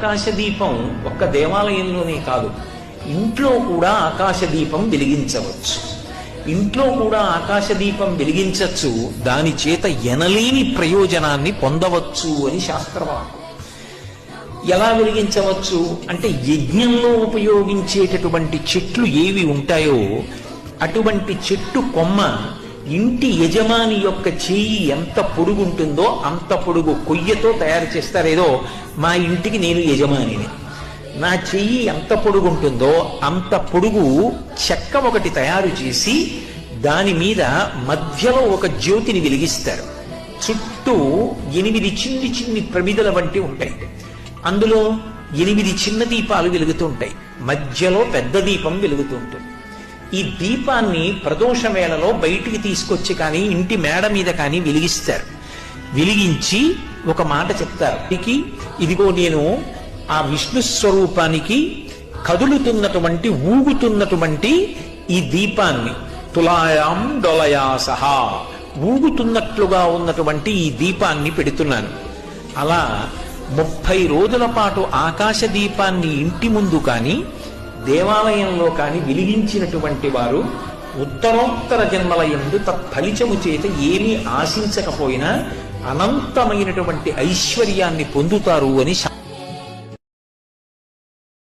ఆకాశదీపం ఒక్క దేవాలయంలోనే కాదు ఇంట్లో కూడా ఆకాశదీపం వెలిగించవచ్చు. ఇంట్లో కూడా ఆకాశదీపం వెలిగించవచ్చు దాని చేత ఎనలేని ప్రయోజనాన్ని పొందవచ్చు అని శాస్త్రవాదం. ఎలా వెలిగించవచ్చు? అంటే యజ్ఞంలో ఉపయోగించేటటువంటి చెట్లు ఏవి ఉంటాయో అటువంటి చెట్టు కొమ్మ ఇంటి యజమాని యొక్క చేయి ఎంత పొడుగుంటుందో అంత పొడుగు కొయ్యతో తయారు చేస్తారేదో మా ఇంటికి నేను యజమానిని. నా చెయ్యి ఎంత పొడుగుంటుందో అంత పొడుగు చెక్క ఒకటి తయారు చేసి దాని మీద మధ్యలో ఒక జ్యోతిని వెలిగిస్తారు. చుట్టూ ఎనిమిది చిన్ని చిన్ని ప్రమిదల వంటి ఉంటాయి. అందులో ఎనిమిది చిన్న దీపాలు వెలుగుతూ ఉంటాయి. మధ్యలో పెద్ద దీపం వెలుగుతూ ఉంటుంది. ఈ దీపాన్ని ప్రదోష వేళలో బయటికి తీసుకొచ్చి కానీ ఇంటి మేడ మీద కానీ వెలిగిస్తారు. వెలిగించి ఒక మాట చెప్తారు. ఇకి ఇదిగో నేను ఆ విష్ణు స్వరూపానికి కదులుతున్నటువంటి ఊగుతున్నటువంటి ఈ దీపాన్ని తులాయాం డొలయా సహా ఊగుతున్నట్లుగా ఉన్నటువంటి ఈ దీపాన్ని పెడుతున్నాను. అలా ముప్పై రోజుల పాటు ఆకాశ దీపాన్ని ఇంటి ముందు కానీ దేవాలయంలో కానీ వెలిగించినటువంటి వారు ఉత్తరోత్తర జన్మల ఎందు తత్ఫలితము చేత ఏమీ ఆశించకపోయినా అనంతమైనటువంటి ఐశ్వర్యాన్ని పొందుతారు అని